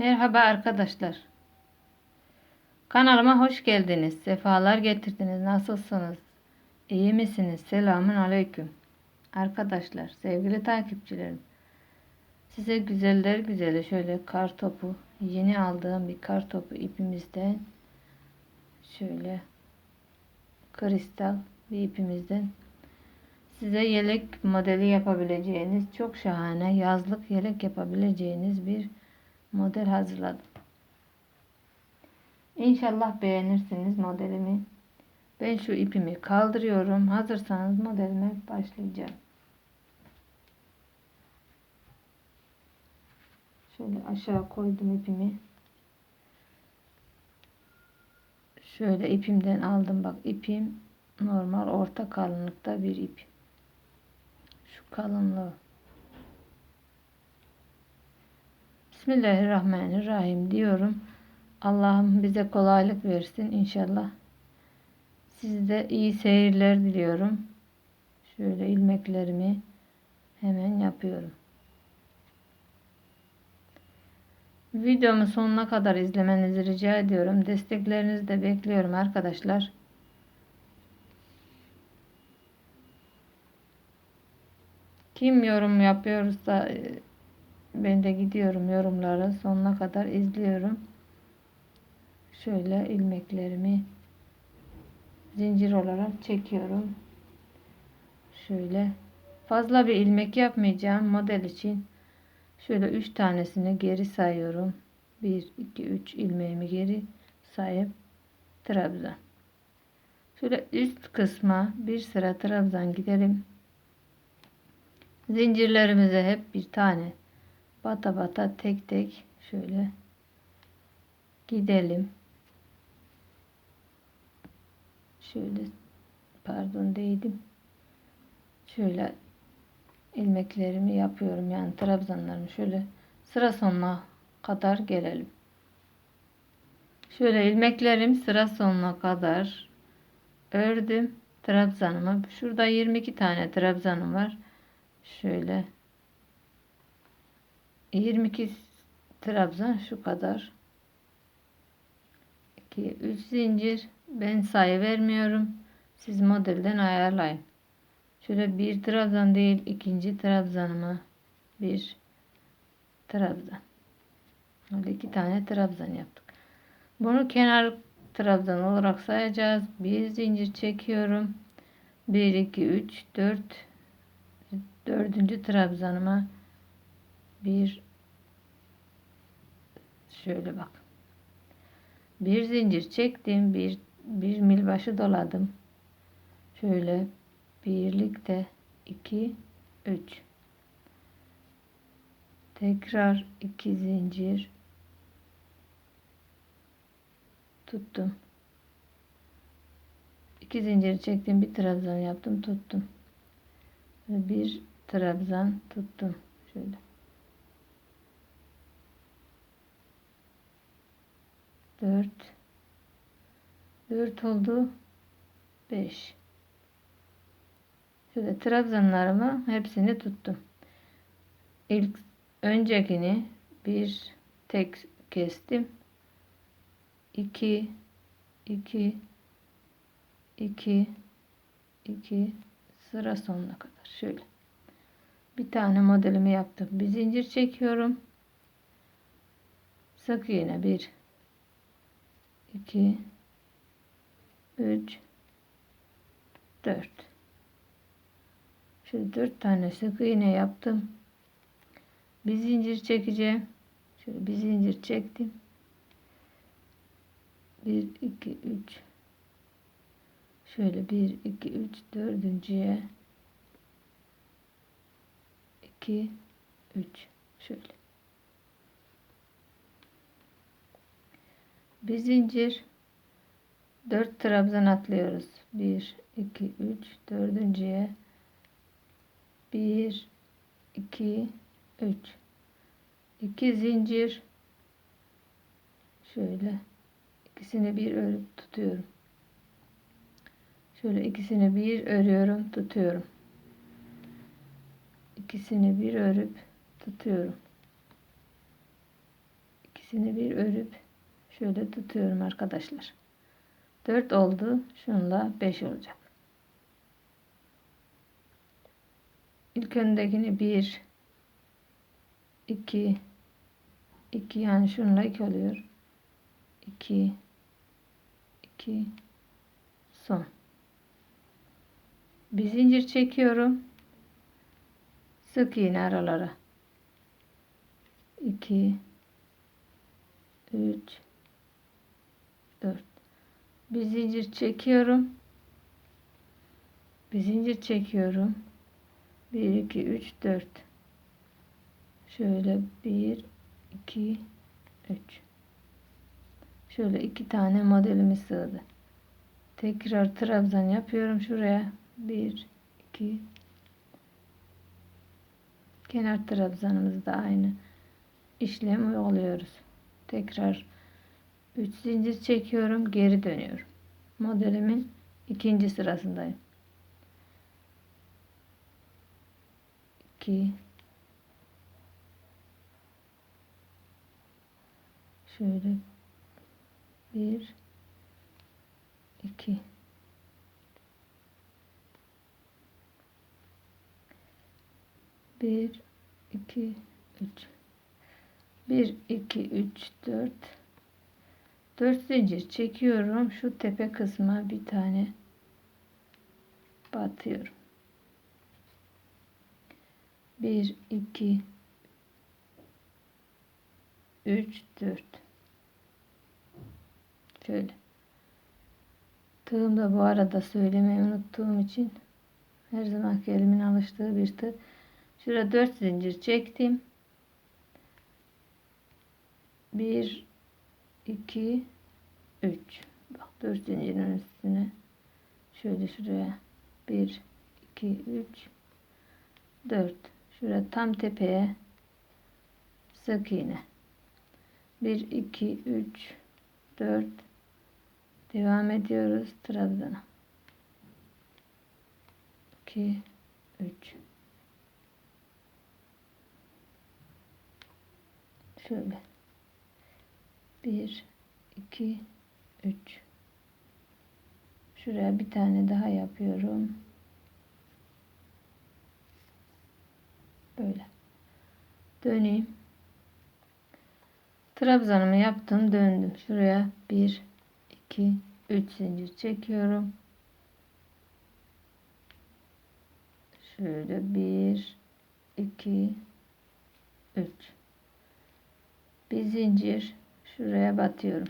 Merhaba arkadaşlar. Kanalıma hoş geldiniz. Sefalar getirdiniz. Nasılsınız? İyi misiniz? Selamun aleyküm. Arkadaşlar, sevgili takipçilerim. Size güzeller güzeli şöyle kar topu, yeni aldığım bir kar topu ipimizden şöyle kristal bir ipimizden size yelek modeli yapabileceğiniz çok şahane yazlık yelek yapabileceğiniz bir model hazırladım. İnşallah beğenirsiniz modelimi. Ben şu ipimi kaldırıyorum. Hazırsanız modelime başlayacağım. Şöyle aşağı koydum ipimi. Şöyle ipimden aldım. Bak ipim normal orta kalınlıkta bir ip. Şu kalınlığı. Bismillahirrahmanirrahim diyorum. Allah'ım bize kolaylık versin inşallah. Size iyi seyirler diliyorum. Şöyle ilmeklerimi hemen yapıyorum. Videomu sonuna kadar izlemenizi rica ediyorum. Desteklerinizi de bekliyorum arkadaşlar. Kim yorum yapıyorsa ben de gidiyorum yorumları sonuna kadar izliyorum. Şöyle ilmeklerimi zincir olarak çekiyorum. Şöyle fazla bir ilmek yapmayacağım model için. Şöyle 3 tanesini geri sayıyorum. 1 2 3 ilmeğimi geri sayıp trabzan. Şöyle üst kısma bir sıra trabzan gidelim. Zincirlerimize hep bir tane bata bata tek tek şöyle gidelim. Şöyle pardon değdim. Şöyle ilmeklerimi yapıyorum yani trabzanlarımı şöyle sıra sonuna kadar gelelim. Şöyle ilmeklerim sıra sonuna kadar ördüm trabzanımı. Şurada 22 tane trabzanım var. Şöyle 22 trabzan şu kadar. 2 3 zincir ben sayı vermiyorum. Siz modelden ayarlayın. Şöyle bir trabzan değil ikinci trabzanıma bir trabzan. Öyle iki tane trabzan yaptık. Bunu kenar trabzan olarak sayacağız. Bir zincir çekiyorum. 1 2 3 4 dördüncü trabzanıma bir şöyle bak. Bir zincir çektim. Bir, bir mil başı doladım. Şöyle birlikte iki üç tekrar iki zincir tuttum. İki zincir çektim. Bir trabzan yaptım. Tuttum. Bir trabzan tuttum. Şöyle. Dört. Dört oldu. Beş. Şöyle trabzanlarımı hepsini tuttum. İlk öncekini bir tek kestim. 2 2 2 2 sıra sonuna kadar şöyle bir tane modelimi yaptım bir zincir çekiyorum sık iğne 1 2 3 4 şöyle 4 tane sık iğne yaptım. Bir zincir çekeceğim. Şöyle bir zincir çektim. 1 2 3 şöyle 1 2 3 dördüncüye. 2 3 şöyle bir zincir. 4 trabzan atlıyoruz. 1 2 3 dördüncüye. 1 2 3 2 zincir. Şöyle. İkisini bir örüp tutuyorum. Şöyle ikisini bir örüyorum tutuyorum. İkisini bir örüp tutuyorum. İkisini bir örüp şöyle tutuyorum arkadaşlar. 4 oldu. Şunla 5 olacak. İlk öndekini 1 2 2 yani şunla 2 oluyor. 2 2 son. Bir zincir çekiyorum. Sık iğne aralara. 2 3 4 bir zincir çekiyorum. Bir zincir çekiyorum. 1 2 3 4 şöyle 1 2 3 şöyle iki tane modelimiz sığdı. Tekrar trabzan yapıyorum şuraya. 1 2 kenar trabzanımızda aynı işlem uyguluyoruz. Tekrar 3 zincir çekiyorum, geri dönüyorum. Modelimin ikinci sırasındayım. 2 şöyle. 1 2 1 2 3 1 2 3 4 4 zincir çekiyorum. Şu tepe kısma bir tane batıyorum. 1 2 3 4 şöyle. Tığım da bu arada söylemeyi unuttuğum için her zaman elimin alıştığı bir tığ. Şurada 4 zincir çektim. 1 2 3 bak 4 zincirin üstüne. Şöyle şuraya. 1 2 3 4 şuraya tam tepeye. Sık iğne. 1 2 3 4 devam ediyoruz. Trabzana 2 3 şöyle 1 2 3 şuraya bir tane daha yapıyorum. Böyle. Döneyim. Trabzanımı yaptım döndüm. Şuraya 1 2 3 zincir çekiyorum. Şöyle 1 2 3 bir zincir şuraya batıyorum.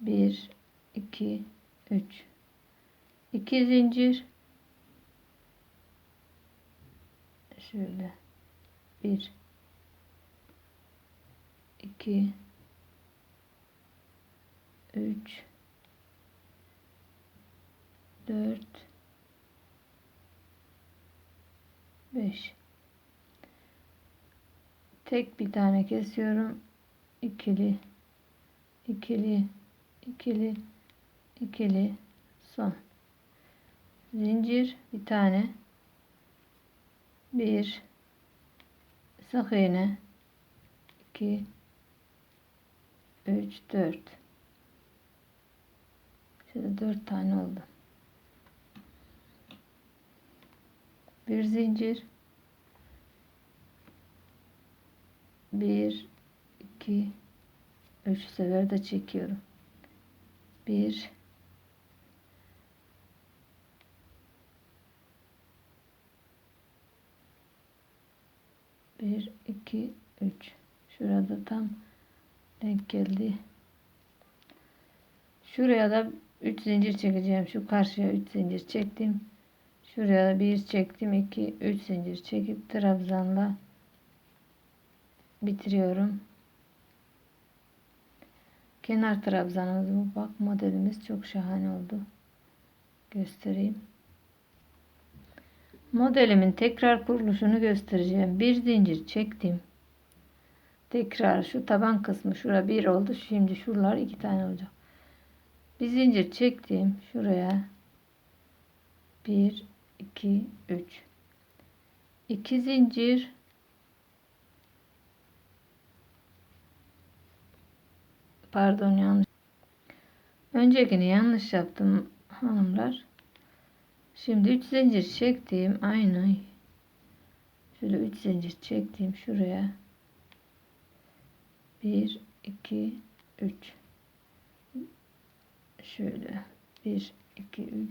1 2 3 2 zincir. Şöyle. 1 2 3 4 5 tek bir tane kesiyorum ikili. İkili. İkili. İkili. Son. Zincir bir tane. Bir. Sık iğne 2 3 4 şöyle 4 tane oldu. Bir zincir. 1 2 3 sefer de çekiyorum. 1 1 2 3 şurada tam denk geldi. Şuraya da 3 zincir çekeceğim. Şu karşıya 3 zincir çektim. Şuraya bir çektim. 2 3 zincir çekip trabzanla bitiriyorum kenar trabzanımız bu bak modelimiz çok şahane oldu. Göstereyim. Modelimin tekrar kuruluşunu göstereceğim. Bir zincir çektim. Tekrar şu taban kısmı şura bir oldu. Şimdi şuralar iki tane olacak. Bir zincir çektim. Şuraya 1 2 3 2 zincir Pardon yanlış. Öncekini yanlış yaptım hanımlar. Şimdi 3 zincir çektiğim aynı. Şöyle 3 zincir çektiğim şuraya. 1 2 3 şöyle. 1 2 3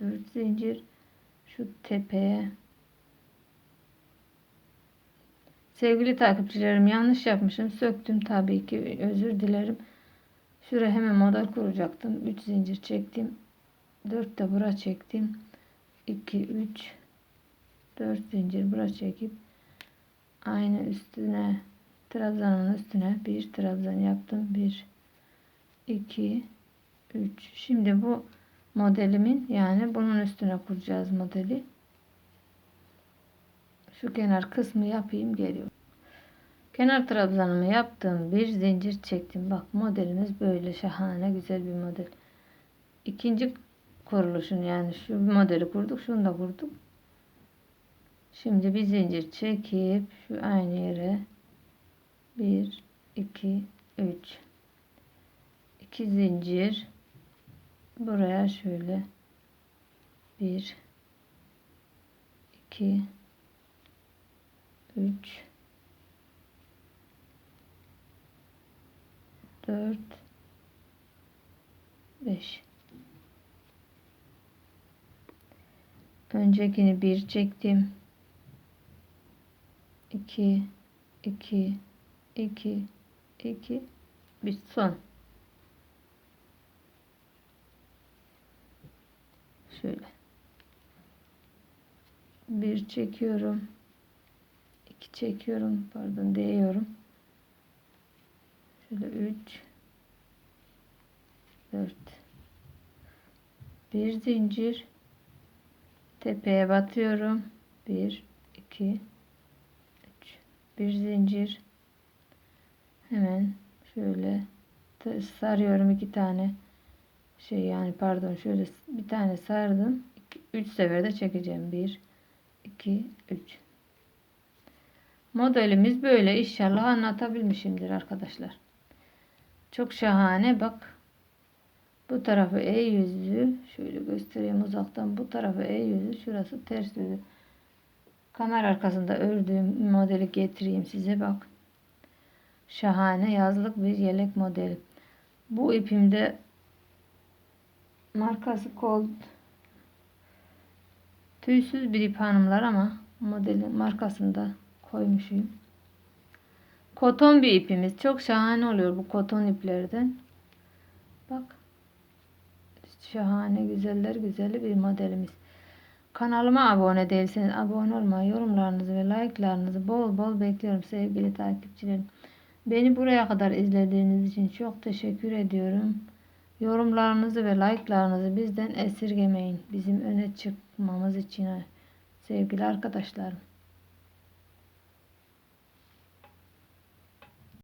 4 zincir şu tepeye Sevgili takipçilerim yanlış yapmışım. Söktüm tabii ki. Özür dilerim. Şuraya hemen model kuracaktım. 3 zincir çektim. 4 de bura çektim. 2 3 4 zincir bura çekip aynı üstüne trabzanın üstüne bir trabzan yaptım. 1 2 3 Şimdi bu modelimin yani bunun üstüne kuracağız modeli. Şu kenar kısmı yapayım geliyor. Kenar trabzanımı yaptım. Bir zincir çektim. Bak modelimiz böyle şahane güzel bir model. İkinci kuruluşun yani şu modeli kurduk. Şunu da kurduk. Şimdi bir zincir çekip şu aynı yere 1 2 3 2 zincir buraya şöyle 1 2 3 4 5 öncekini bir çektim. 2 2 2 2 bir son. Şöyle. Bir çekiyorum. 2 çekiyorum pardon değiyorum. Şöyle 3 4 bir zincir. Tepeye batıyorum. 1 2 3 bir zincir. Hemen şöyle sarıyorum iki tane şey yani pardon şöyle bir tane sardım. 3 seferde çekeceğim. 1 2 3 Modelimiz böyle inşallah anlatabilmişimdir arkadaşlar. Çok şahane bak. Bu tarafı E yüzü şöyle göstereyim uzaktan. Bu tarafı E yüzü şurası ters yüzü. Kamera arkasında ördüğüm modeli getireyim size bak. Şahane yazlık bir yelek modeli. Bu ipimde markası Cold tüysüz bir ip hanımlar ama modelin markasında koymuşum. Koton bir ipimiz. Çok şahane oluyor bu koton iplerden. Bak. Şahane güzeller güzeli bir modelimiz. Kanalıma abone değilseniz abone olmayı, yorumlarınızı ve like'larınızı bol bol bekliyorum sevgili takipçilerim. Beni buraya kadar izlediğiniz için çok teşekkür ediyorum. Yorumlarınızı ve like'larınızı bizden esirgemeyin. Bizim öne çıkmamız için sevgili arkadaşlarım.